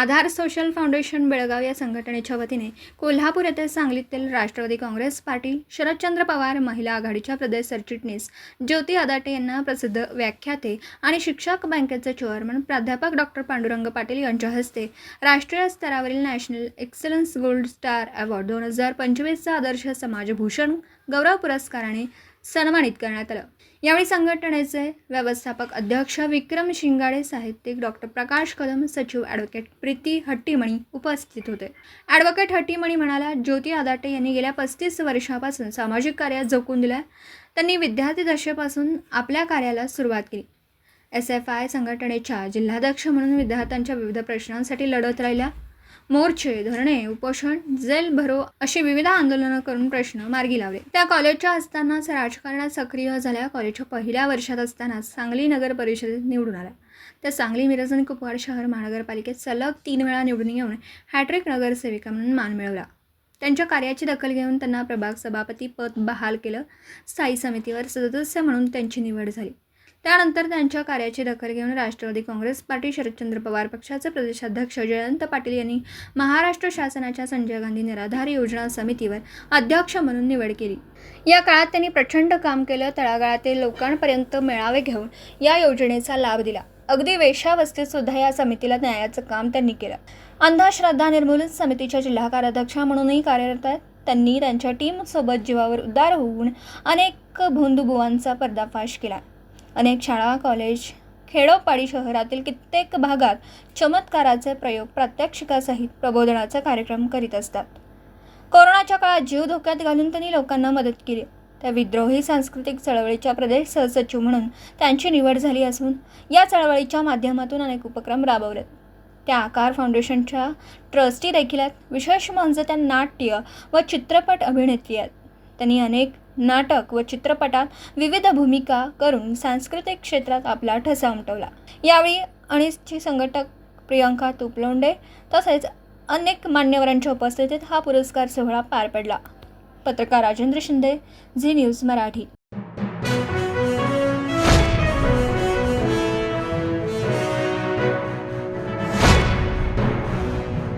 आधार social foundation Belgaum या संघटनेच्या वतीने कोल्हापूर येथे सांगलीतील राष्ट्रवादी काँग्रेस पार्टी शरदचंद्र पवार महिला आघाडीच्या प्रदेश सरचिटणीस ज्योती आदाटे यांना प्रसिद्ध व्याख्याते आणि शिक्षक बँकेचे चेअरमन प्राध्यापक डॉक्टर पांडुरंग पाटील यांच्या हस्ते राष्ट्रीय स्तरावरील national excellence gold star award दोन हजार पंचवीसचा आदर्श समाजभूषण गौरव पुरस्काराने सन्मानित करण्यात आलं. यावेळी संघटनेचे व्यवस्थापक अध्यक्ष विक्रम शिंगाडे साहित्यिक डॉक्टर प्रकाश कदम सचिव ॲडव्होकेट प्रीती हट्टीमणी उपस्थित होते. ॲडव्होकेट हट्टीमणी म्हणाल्या ज्योती आदाटे यांनी गेल्या पस्तीस वर्षापासून सामाजिक कार्यात झोकून दिल्या. त्यांनी विद्यार्थी दशेपासून आपल्या कार्याला सुरुवात केली. एस एफ आय संघटनेच्या जिल्हाध्यक्ष म्हणून विद्यार्थ्यांच्या विविध प्रश्नांसाठी लढत राहिल्या. मोर्चे धरणे उपोषण जेल भरो अशी विविध आंदोलनं करून प्रश्न मार्गी लावले. त्या कॉलेजच्या असतानाच राजकारणात सक्रिय झाल्या कॉलेजच्या पहिल्या वर्षात असतानाच सांगली नगर परिषदेत निवडून आल्या. त्या सांगली मिरज आणि कुपवाड शहर महानगरपालिकेत सलग तीन वेळा निवडून येऊन हॅट्रिक नगरसेविका म्हणून मान मिळवला. त्यांच्या कार्याची दखल घेऊन त्यांना प्रभाग सभापती पद बहाल केलं. स्थायी समितीवर सदस्य म्हणून त्यांची निवड झाली. त्यानंतर त्यांच्या कार्याची दखल घेऊन राष्ट्रवादी काँग्रेस पार्टी शरदचंद्र पवार पक्षाचे प्रदेशाध्यक्ष जयंत पाटील यांनी महाराष्ट्र शासनाच्या संजय गांधी निराधार योजना समितीवर अध्यक्ष म्हणून निवड केली. या काळात त्यांनी प्रचंड काम केलं तळागाळातील लोकांपर्यंत मेळावे घेऊन या योजनेचा लाभ दिला. अगदी वेशावस्थेत सुद्धा या समितीला न्यायाचं काम त्यांनी केलं. अंधश्रद्धा निर्मूलन समितीच्या जिल्हा कार्याध्यक्ष म्हणूनही कार्यरत आहेत. त्यांनी त्यांच्या टीमसोबत जीवावर उद्धार होऊन अनेक भोंदुबुवांचा पर्दाफाश केला. अनेक शाळा कॉलेज खेडोपाडी शहरातील कित्येक भागात चमत्काराचे प्रयोग प्रात्यक्षिकासहित प्रबोधनाचा कार्यक्रम करीत असतात. कोरोनाच्या काळात जीव धोक्यात घालून त्यांनी लोकांना मदत केली. त्या विद्रोही सांस्कृतिक चळवळीच्या प्रदेश सहसचिव म्हणून त्यांची निवड झाली असून या चळवळीच्या माध्यमातून अनेक उपक्रम राबवलेत. त्या आकार फाउंडेशनच्या ट्रस्टी देखील आहेत. विशेष म्हणजे त्या नाट्य व चित्रपट अभिनेत्री आहेत. त्यांनी अनेक नाटक व चित्रपटात विविध भूमिका करून सांस्कृतिक क्षेत्रात आपला ठसा उमटवला. यावेळी अणीसची संघटक प्रियंका तुपलोंडे तसेच अनेक मान्यवरांच्या उपस्थितीत हा पुरस्कार सोहळा पार पडला. पत्रकार राजेंद्र शिंदे झी न्यूज मराठी.